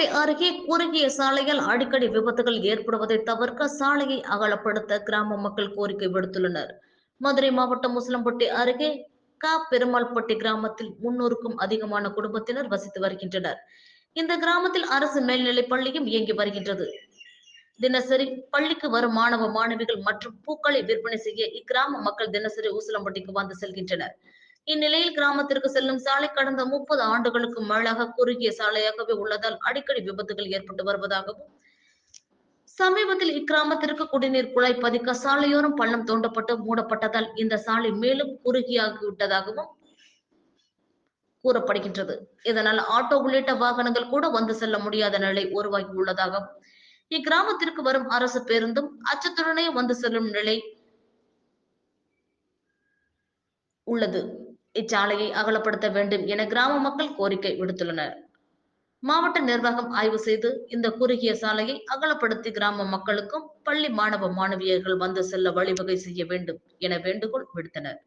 உசிலம்பட்டி அருகே குறுகிய சாலையில் அடிக்கடி விபத்துகள் ஏற்படுவதை தவிர்க்க சாலையை அகலப்படுத்த கிராம மக்கள் கோரிக்கை விடுத்துள்ளனர். மதுரை மாவட்டம் முஸ்லம்பட்டி அருகே கா. பெருமாள்பட்டி கிராமத்தில் முன்னூறுக்கும் அதிகமான குடும்பத்தினர் வசித்து வருகின்றனர். இந்த கிராமத்தில் அரசு மேல்நிலைப் பள்ளியும் இயங்கி வருகின்றது. தினசரி பள்ளிக்கு வரும் மாணவ மாணவிகள் மற்றும் பூக்களை விற்பனை செய்ய இக்கிராம மக்கள் தினசரி ஊசலம்பட்டிக்கு வந்து செல்கின்றனர். இந்நிலையில் கிராமத்திற்கு செல்லும் சாலை கடந்த முப்பது ஆண்டுகளுக்கு மேலாக குறுகிய சாலையாகவே உள்ளதால் அடிக்கடி விபத்துகள் ஏற்பட்டு வருவதாகவும் சமீபத்தில் இக்கிராமத்திற்கு குடிநீர் குழாய் பதிக்க சாலையோரம் பள்ளம் தோண்டப்பட்டு மூடப்பட்டதால் இந்த சாலை மேலும் குறுகியாகிவிட்டதாகவும் கூறப்படுகின்றது. இதனால் ஆட்டோ உள்ளிட்ட வாகனங்கள் கூட வந்து செல்ல முடியாத நிலை உருவாகி உள்ளதாகவும் இக்கிராமத்திற்கு வரும் அரசு பேருந்தும் அச்சத்துடனே வந்து செல்லும் நிலை உள்ளது. இச்சாலையை அகலப்படுத்த வேண்டும் என கிராம மக்கள் கோரிக்கை விடுத்துள்ளனர். மாவட்ட நிர்வாகம் ஆய்வு செய்து இந்த குறுகிய சாலையை அகலப்படுத்தி கிராம மக்களுக்கும் பள்ளி மாணவ மாணவியர்கள் வந்து செல்ல வழிவகை செய்ய வேண்டும் என வேண்டுகோள் விடுத்தனர்.